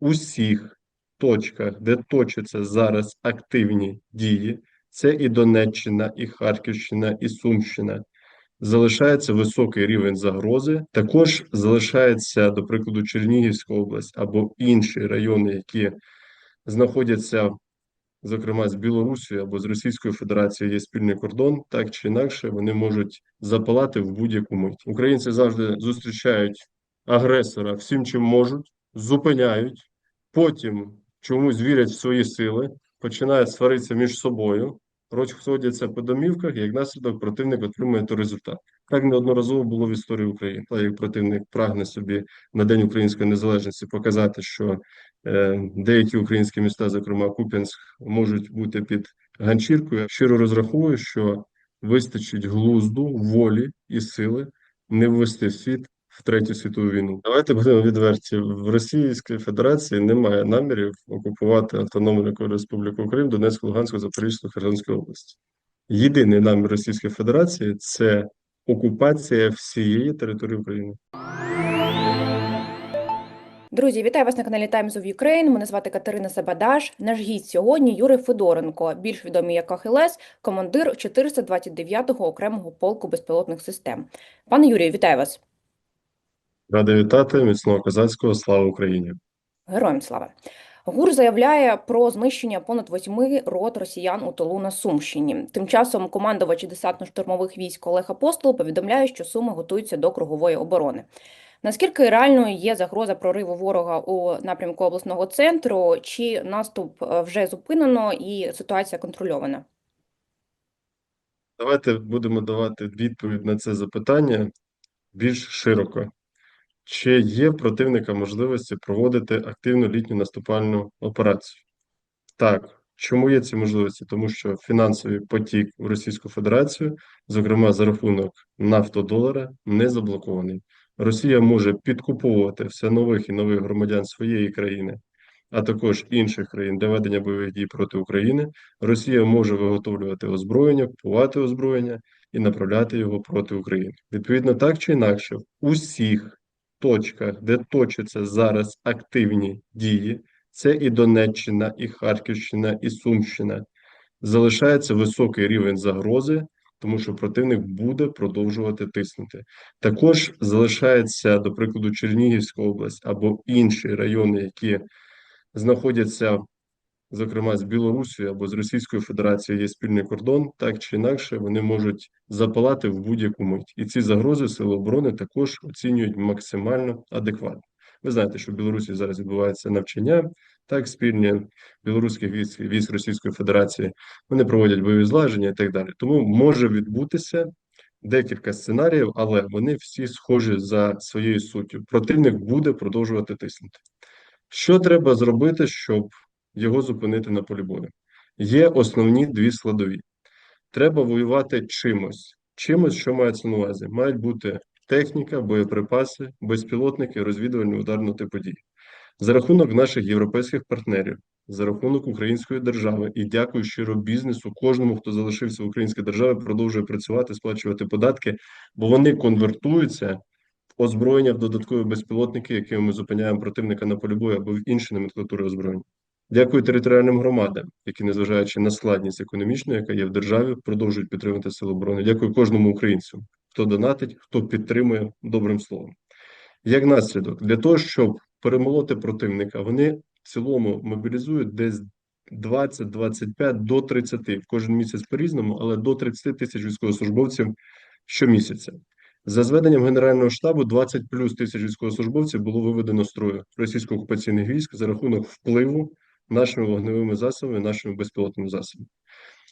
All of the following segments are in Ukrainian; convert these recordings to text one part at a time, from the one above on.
усіх точках, де точаться зараз активні дії, це і Донеччина, і Харківщина, і Сумщина. Залишається високий рівень загрози. Також залишається, до прикладу, Чернігівська область або інші райони, які знаходяться, зокрема, з Білорусією або з Російською Федерацією є спільний кордон, так чи інакше вони можуть запалати в будь-яку мить. Українці завжди зустрічають агресора всім, чим можуть, зупиняють, потім чомусь вірять в свої сили, починають сваритися між собою, розходяться по домівках, і як наслідок противник отримує той результат. Так неодноразово було в історії України. Та як противник прагне собі на День української незалежності показати, що е, деякі українські міста, зокрема Куп'янськ, можуть бути під ганчіркою. Щиро розраховую, що вистачить глузду, волі і сили не ввести в світ в третю світову війну. Давайте будемо відверті. В Російській Федерації немає намірів окупувати Автономну Республіку Крим, Донецьку, Луганську, Запорізьку, Херсонську область. Єдиний намір Російської Федерації це окупація всієї території України. Друзі, вітаю вас на каналі Times of Ukraine. Мене звати Катерина Сабадаш. Наш гість сьогодні Юрій Федоренко, більш відомий як Ахілес, командир 429-го окремого полку безпілотних систем. Пане Юрію, вітаю вас. Радий вітати міцного козацького слава Україні. Героям слава. ГУР заявляє про знищення понад восьми рот росіян у тилу на Сумщині. Тим часом командувач десантно-штурмових військ Олег Апостол повідомляє, що Суми готуються до кругової оборони. Наскільки реальною є загроза прориву ворога у напрямку обласного центру? Чи наступ е, вже зупинено і ситуація контрольована? Давайте будемо давати відповідь на це запитання більш широко. Чи є противника можливості проводити активну літню наступальну операцію? Так. Чому є ці можливості? Тому що фінансовий потік в Російську Федерацію, зокрема за рахунок нафтодолара, не заблокований. Росія може підкуповувати все нових і нових громадян своєї країни, а також інших країн для ведення бойових дій проти України. Росія може виготовлювати озброєння, купувати озброєння і направляти його проти України. Відповідно, так чи інакше, усіх точках, де точаться зараз активні дії, це і Донеччина, і Харківщина, і Сумщина. Залишається високий рівень загрози, тому що противник буде продовжувати тиснути. Також залишається, до прикладу, Чернігівська область або інші райони, які знаходяться, зокрема, з Білорусією або з Російською Федерацією є спільний кордон, так чи інакше вони можуть запалати в будь-яку мить. І ці загрози Сили оборони також оцінюють максимально адекватно. Ви знаєте, що в Білорусі зараз відбувається навчання, так, спільні білоруських військ, військ Російської Федерації, вони проводять бойові злаження і так далі. Тому може відбутися декілька сценаріїв, але вони всі схожі за своєю суттю. Противник буде продовжувати тиснути. Що треба зробити, щоб його зупинити на полі бою? Є основні дві складові. Треба воювати чимось. Чимось, що мається на увазі, мають бути техніка, боєприпаси, безпілотники, розвідувальні ударно типу дій. За рахунок наших європейських партнерів, за рахунок української держави, і дякую щиро бізнесу, кожному, хто залишився в українській державі, продовжує працювати, сплачувати податки, бо вони конвертуються в озброєння в додаткові безпілотники, якими ми зупиняємо противника на полі бою або в інші номенклатури озброєння. Дякую територіальним громадам, які, незважаючи на складність економічну, яка є в державі, продовжують підтримувати сили оборони. Дякую кожному українцю, хто донатить, хто підтримує добрим словом. Як наслідок, для того, щоб перемолоти противника, вони в цілому мобілізують десь 20, 25 до 30, в кожен місяць по-різному, але до 30 тисяч військовослужбовців щомісяця. За зведенням Генерального штабу 20 плюс тисяч військовослужбовців було виведено строю російсько-окупаційних військ за рахунок впливу нашими вогневими засобами, нашими безпілотними засобами.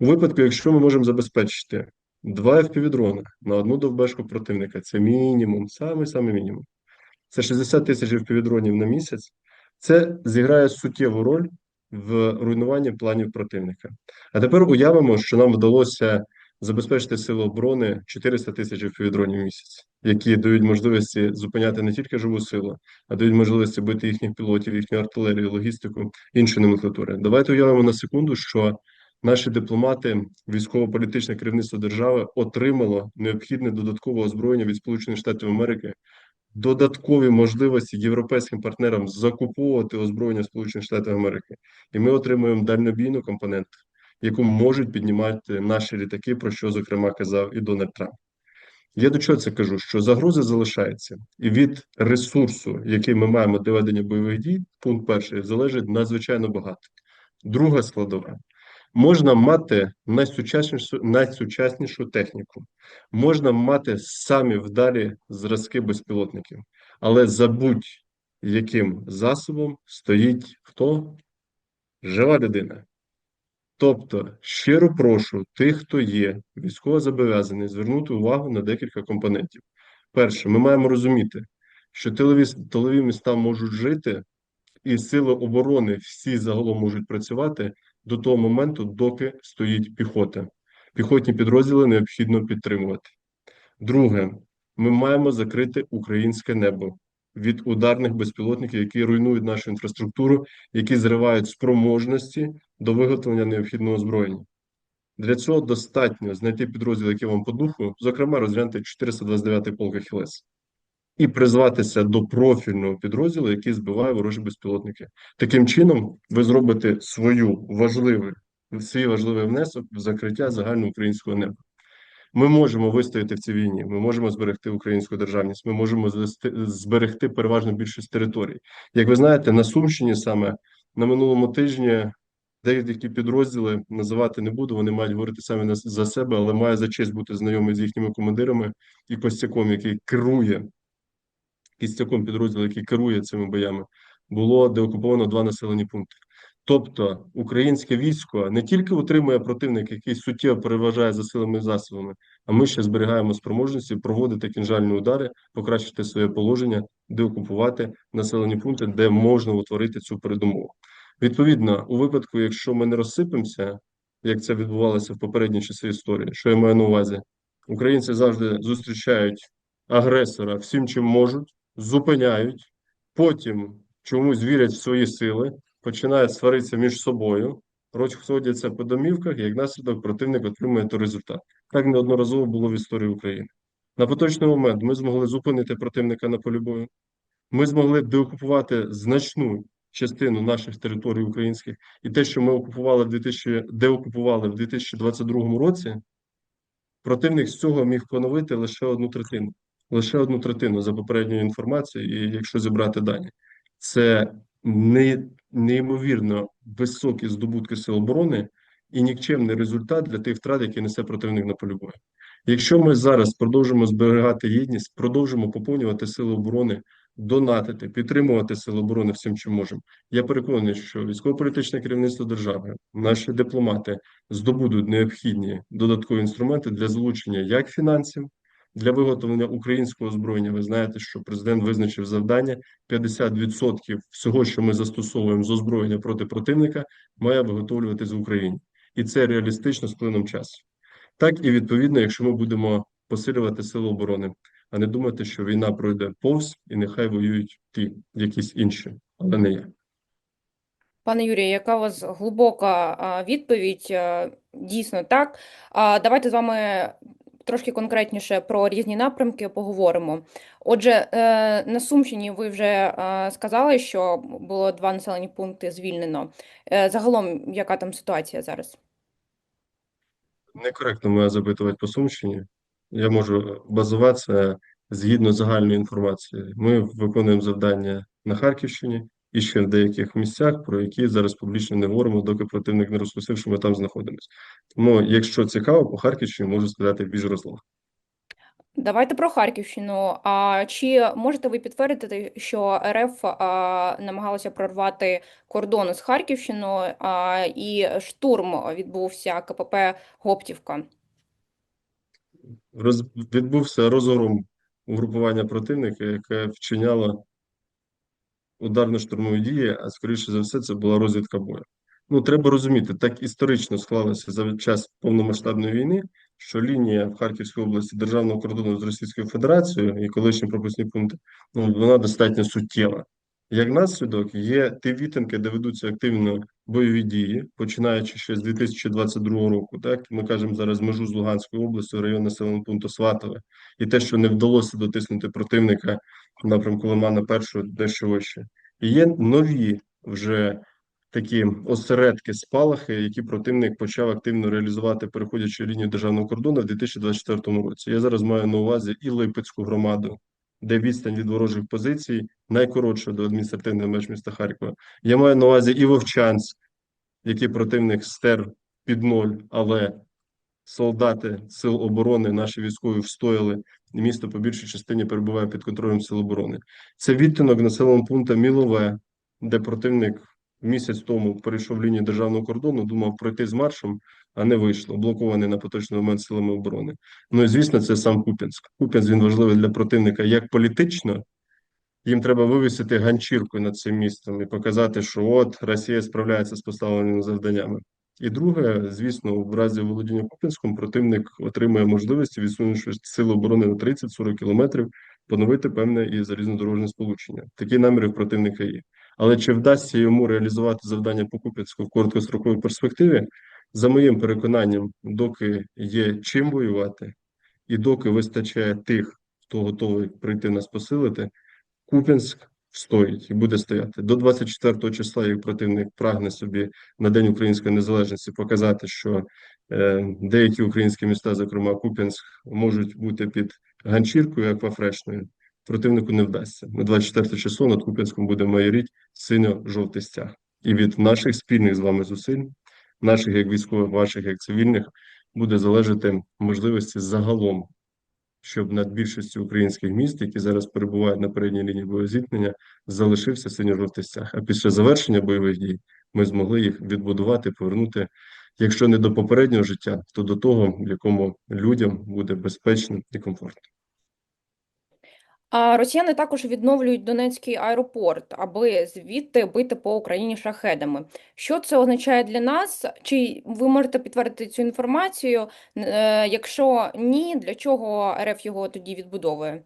У випадку, якщо ми можемо забезпечити два FPV-дрона на одну довбешку противника, це мінімум, саме-саме мінімум. Це 60 тисяч FPV-дронів на місяць. Це зіграє суттєву роль в руйнуванні планів противника. А тепер уявимо, що нам вдалося забезпечити сили оборони 400 тисяч FPV-дронів в місяць, які дають можливості зупиняти не тільки живу силу, а дають можливості бити їхніх пілотів, їхню артилерію, логістику, інші номенклатури. Давайте уявимо на секунду, що наші дипломати, військово-політичне керівництво держави отримало необхідне додаткове озброєння від Сполучених Штатів Америки додаткові можливості європейським партнерам закуповувати озброєння Сполучених Штатів Америки, і ми отримуємо дальнобійну компоненту, яку можуть піднімати наші літаки, про що зокрема казав і Дональд Трамп. Я до чого це кажу? Що загроза залишається, і від ресурсу, який ми маємо для ведення бойових дій, пункт перший, залежить надзвичайно багато. Друга складова. Можна мати найсучаснішу, найсучаснішу техніку, можна мати самі вдалі зразки безпілотників, але за будь-яким засобом стоїть хто? Жива людина. Тобто, щиро прошу тих, хто є військовозобов'язаний, звернути увагу на декілька компонентів. Перше, ми маємо розуміти, що тилові, тилові міста можуть жити, і сили оборони всі загалом можуть працювати до того моменту, доки стоїть піхота. Піхотні підрозділи необхідно підтримувати. Друге, ми маємо закрити українське небо від ударних безпілотників, які руйнують нашу інфраструктуру, які зривають спроможності до виготовлення необхідного озброєння. Для цього достатньо знайти підрозділ, який вам по духу, зокрема, розглянути 429-й полк Ахілес, і призватися до профільного підрозділу, який збиває ворожі безпілотники. Таким чином, ви зробите свою важливий, свій важливий внесок в закриття загальноукраїнського неба. Ми можемо вистояти в цій війні, ми можемо зберегти українську державність, ми можемо зберегти переважно більшість територій. Як ви знаєте, на Сумщині саме на минулому тижні деякі підрозділи називати не буду, вони мають говорити самі за себе, але має за честь бути знайомий з їхніми командирами і Костяком, який керує кістяком підрозділу, який керує цими боями, було деокуповано два населені пункти. Тобто українське військо не тільки утримує противника, який суттєво переважає за силами і засобами, а ми ще зберігаємо спроможності проводити кінжальні удари, покращити своє положення, деокупувати населені пункти, де можна утворити цю передумову. Відповідно, у випадку, якщо ми не розсипемося, як це відбувалося в попередні часи історії, що я маю на увазі, українці завжди зустрічають агресора всім, чим можуть, зупиняють, потім чомусь вірять в свої сили, починають сваритися між собою, розходяться по домівках, і як наслідок противник отримує той результат. Так неодноразово було в історії України. На поточний момент ми змогли зупинити противника на полі бою. Ми змогли деокупувати значну частину наших територій українських, і те, що ми окупували в 2000, деокупували в 2022 році, противник з цього міг поновити лише одну третину. Лише одну третину за попередньою інформацією, і якщо зібрати дані, це не, неймовірно високі здобутки сил оборони і нікчемний результат для тих втрат, які несе противник на полі бою. Якщо ми зараз продовжимо зберігати єдність, продовжимо поповнювати сили оборони, донатити, підтримувати сили оборони всім, чим можемо. Я переконаний, що військово-політичне керівництво держави, наші дипломати здобудуть необхідні додаткові інструменти для залучення як фінансів, для виготовлення українського озброєння. Ви знаєте, що президент визначив завдання 50% всього, що ми застосовуємо з озброєння проти противника, має виготовлюватись в Україні, і це реалістично з плином часу. Так і відповідно, якщо ми будемо посилювати сили оборони, а не думати, що війна пройде повз і нехай воюють ті якісь інші, але не я. Пане Юрію, яка у вас глибока відповідь? Дійсно так. Давайте з вами трошки конкретніше про різні напрямки поговоримо. Отже, е, на Сумщині ви вже сказали, що було два населені пункти звільнено. Е, Загалом, яка там ситуація зараз? Некоректно мене запитувати по Сумщині. Я можу базуватися згідно загальної інформації. Ми виконуємо завдання на Харківщині і ще в деяких місцях, про які зараз публічно не говоримо, доки противник не розпустив, що ми там знаходимося. Тому, якщо цікаво, по Харківщині можу сказати більш розлог. Давайте про Харківщину. А чи можете ви підтвердити, що РФ а, намагалася прорвати кордон з Харківщиною, а, і штурм відбувся КПП Гоптівка? Роз... Відбувся розгром угрупування противника, яке вчиняло ударно-штурмові дії, а скоріше за все, це була розвідка бою. Ну, треба розуміти, так історично склалося за час повномасштабної війни, що лінія в Харківській області державного кордону з Російською Федерацією і колишні пропускні пункти, ну, вона достатньо суттєва. Як наслідок, є ті відтинки, де ведуться активно бойові дії, починаючи ще з 2022 року. Так ми кажемо зараз межу з Луганською областю, район населеного пункту Сватове, і те, що не вдалося дотиснути противника в напрямку Лимана першого дещо вище. І є нові вже такі осередки, спалахи, які противник почав активно реалізувати, переходячи лінію державного кордону в 2024 році. Я зараз маю на увазі і Липецьку громаду, де відстань від ворожих позицій найкоротша до адміністративних меж міста Харкова. Я маю на увазі і Вовчанськ, який противник стер під ноль, але солдати сил оборони, наші військові встояли, і місто по більшій частині перебуває під контролем сил оборони. Це відтинок населеного пункту Мілове, де противник місяць тому перейшов лінію державного кордону, думав пройти з маршем, а не вийшло, блокований на поточний момент силами оборони. Ну і звісно, це сам Куп'янськ. Куп'янськ він важливий для противника як політично. Їм треба вивісити ганчірку над цим містом і показати, що от Росія справляється з поставленими завданнями. І друге, звісно, в разі володіння Куп'янськом противник отримує можливість, відсунувши сили оборони на 30-40 кілометрів, поновити певне і залізнодорожне сполучення. Такі наміри в противника є. Але чи вдасться йому реалізувати завдання по Куп'янську в короткостроковій перспективі? За моїм переконанням, доки є чим воювати, і доки вистачає тих, хто готовий прийти нас посилити, Куп'янськ стоїть і буде стояти. До 24 числа як противник прагне собі на День української незалежності показати, що е, деякі українські міста, зокрема Куп'янськ, можуть бути під ганчіркою аквафрешною. Противнику не вдасться. На 24 число над Куп'янськом буде майоріть синьо-жовтий стяг. І від наших спільних з вами зусиль, наших як військових, ваших як цивільних, буде залежати можливості загалом щоб над більшістю українських міст, які зараз перебувають на передній лінії боєзіткнення, залишився синьо-жовтий стяг. А після завершення бойових дій ми змогли їх відбудувати, повернути, якщо не до попереднього життя, то до того, в якому людям буде безпечно і комфортно. А росіяни також відновлюють Донецький аеропорт, аби звідти бити по Україні шахедами. Що це означає для нас? Чи ви можете підтвердити цю інформацію? Е, Якщо ні, для чого РФ його тоді відбудовує?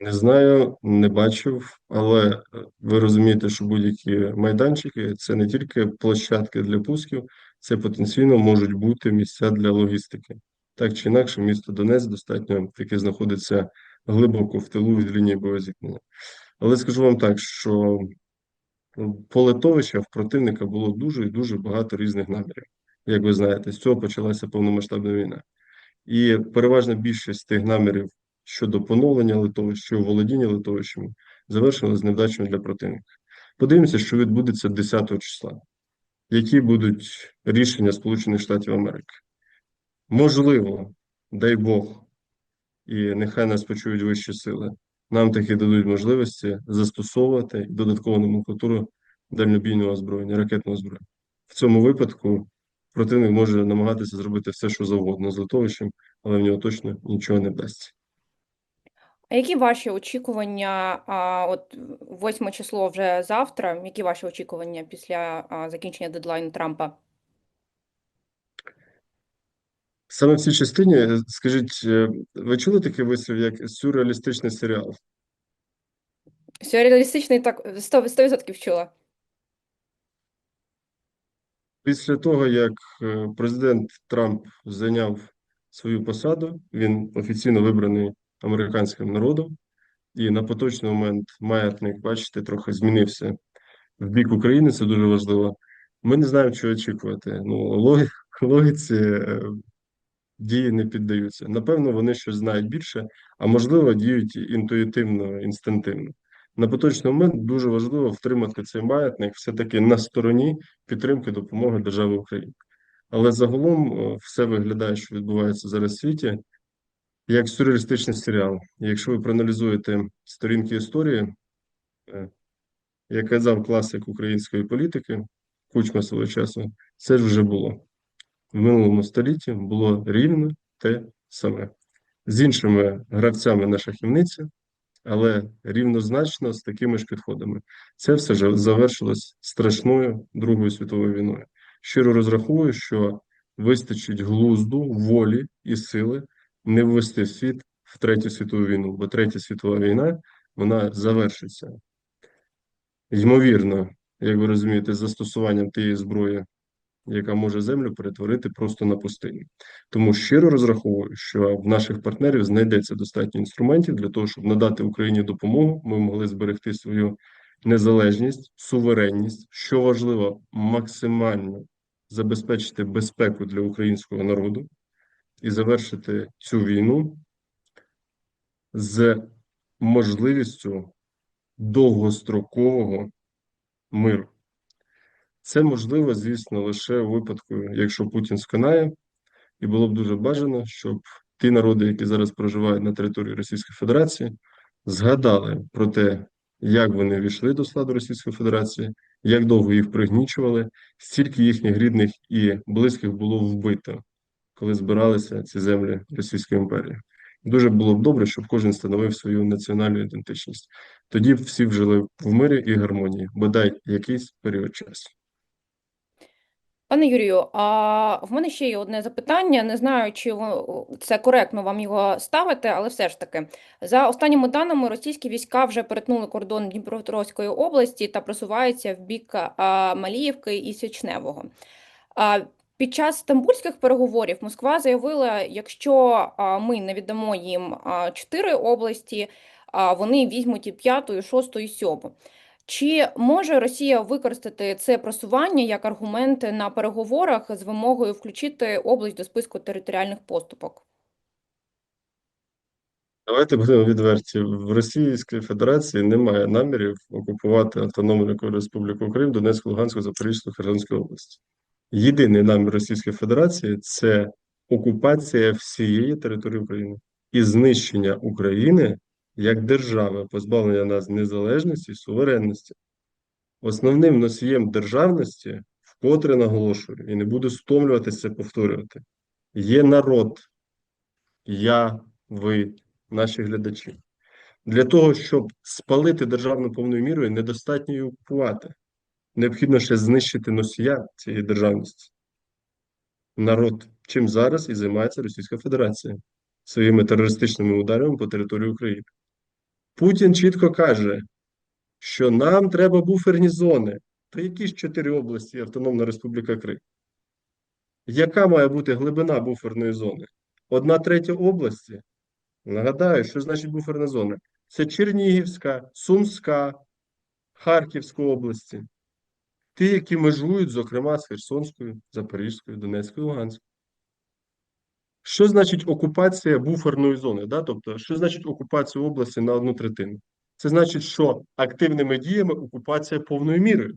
Не знаю, не бачив, але е, ви розумієте, що будь-які майданчики це не тільки площадки для пусків, це потенційно можуть бути місця для логістики. Так чи інакше, місто Донець достатньо таки знаходиться глибоко в тилу від лінії боєзіткнення. Але скажу вам так, що ну, по литовища в противника було дуже і дуже багато різних намірів. Як ви знаєте, з цього почалася повномасштабна війна. І переважна більшість тих намірів щодо поновлення литовищ, що володіння литовищами, завершилась невдачами для противника. Подивимося, що відбудеться 10 числа. Які будуть рішення Сполучених Штатів Америки? Можливо, дай Бог, і нехай нас почують вищі сили. Нам таки дадуть можливості застосовувати додаткову номенклатуру дальнобійного озброєння, ракетного озброєння. В цьому випадку противник може намагатися зробити все, що завгодно з литовищем, але в нього точно нічого не вдасться. А які ваші очікування? А, от 8 число вже завтра. Які ваші очікування після закінчення дедлайну Трампа? Саме в цій частині, е, скажіть, е, ви чули такий вислів, як сюрреалістичний серіал? Сюрреалістичний так 100%, 100% чула. Після того, як е, президент Трамп зайняв свою посаду, він офіційно вибраний американським народом, і на поточний момент маятник, бачите, трохи змінився в бік України. Це дуже важливо. Ми не знаємо, що очікувати. Ну, логі- логіці дії не піддаються. Напевно, вони щось знають більше, а можливо, діють інтуїтивно, інстинктивно. На поточний момент дуже важливо втримати цей маятник все-таки на стороні підтримки допомоги держави України. Але загалом е, все виглядає, що відбувається зараз в світі, як сюрреалістичний серіал. Якщо ви проаналізуєте сторінки історії, е, як казав класик української політики, Кучма свого часу, це ж вже було. В минулому столітті було рівно те саме. З іншими гравцями на шахівниці, але рівнозначно з такими ж підходами. Це все ж завершилось страшною Другою світовою війною. Щиро розраховую, що вистачить глузду, волі і сили не ввести світ в Третю світову війну, бо Третя світова війна вона завершиться. Ймовірно, як ви розумієте, застосуванням тієї зброї, яка може землю перетворити просто на пустиню. Тому щиро розраховую, що в наших партнерів знайдеться достатньо інструментів для того, щоб надати Україні допомогу. Ми могли зберегти свою незалежність, суверенність, що важливо, максимально забезпечити безпеку для українського народу і завершити цю війну з можливістю довгострокового миру. Це можливо, звісно, лише у випадку, якщо Путін сконає, і було б дуже бажано, щоб ті народи, які зараз проживають на території Російської Федерації, згадали про те, як вони війшли до складу Російської Федерації, як довго їх пригнічували, стільки їхніх рідних і близьких було вбито, коли збиралися ці землі Російської імперії. Дуже було б добре, щоб кожен становив свою національну ідентичність. Тоді б всі б жили в мирі і гармонії, бодай якийсь період часу. Пане Юрію, а в мене ще є одне запитання. Не знаю, чи це коректно вам його ставити, але все ж таки, за останніми даними, російські війська вже перетнули кордон Дніпропетровської області та просуваються в бік Маліївки і Січневого. Під час стамбульських переговорів Москва заявила, якщо ми не віддамо їм чотири області, вони візьмуть і п'яту, і шосту, і сьому. Чи може Росія використати це просування як аргумент на переговорах з вимогою включити область до списку територіальних поступок? Давайте будемо відверті. В Російській Федерації немає намірів окупувати Автономну Республіку Крим, Донецьку, Луганську, Запорізьку, Херсонську область. Єдиний намір Російської Федерації це окупація всієї території України і знищення України як держави, позбавлення нас незалежності і суверенності. Основним носієм державності, вкотре наголошую, і не буду стомлюватися повторювати, є народ, я, ви, наші глядачі. Для того, щоб спалити державну повною мірою, недостатньо її окупувати. Необхідно ще знищити носія цієї державності. Народ, чим зараз і займається Російська Федерація своїми терористичними ударами по території України. Путін чітко каже, що нам треба буферні зони. То які ж чотири області Автономна Республіка Крим? Яка має бути глибина буферної зони? Одна третя області? Нагадаю, що значить буферна зона? Це Чернігівська, Сумська, Харківська області. Ті, які межують, зокрема, з Херсонською, Запорізькою, Донецькою, Луганською. Що значить окупація буферної зони? Да? Тобто, що значить окупація області на одну третину? Це значить, що активними діями окупація повною мірою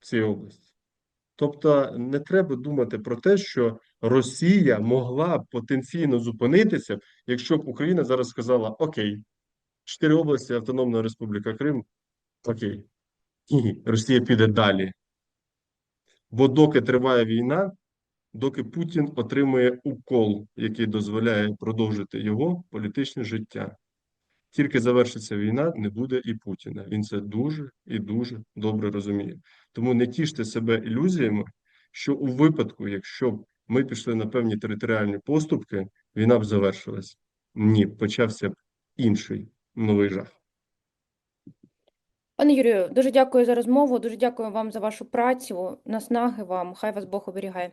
цій області. Тобто не треба думати про те, що Росія могла б потенційно зупинитися, якщо б Україна зараз сказала: Окей, чотири області Автономна Республіка Крим, окей. Ні, Росія піде далі. Бо доки триває війна, доки Путін отримує укол, який дозволяє продовжити його політичне життя. Тільки завершиться війна, не буде і Путіна. Він це дуже і дуже добре розуміє. Тому не тіште себе ілюзіями, що у випадку, якщо б ми пішли на певні територіальні поступки, війна б завершилась. Ні, почався б інший новий жах. Пане Юрію, дуже дякую за розмову, дуже дякую вам за вашу працю. Наснаги вам, хай вас Бог оберігає.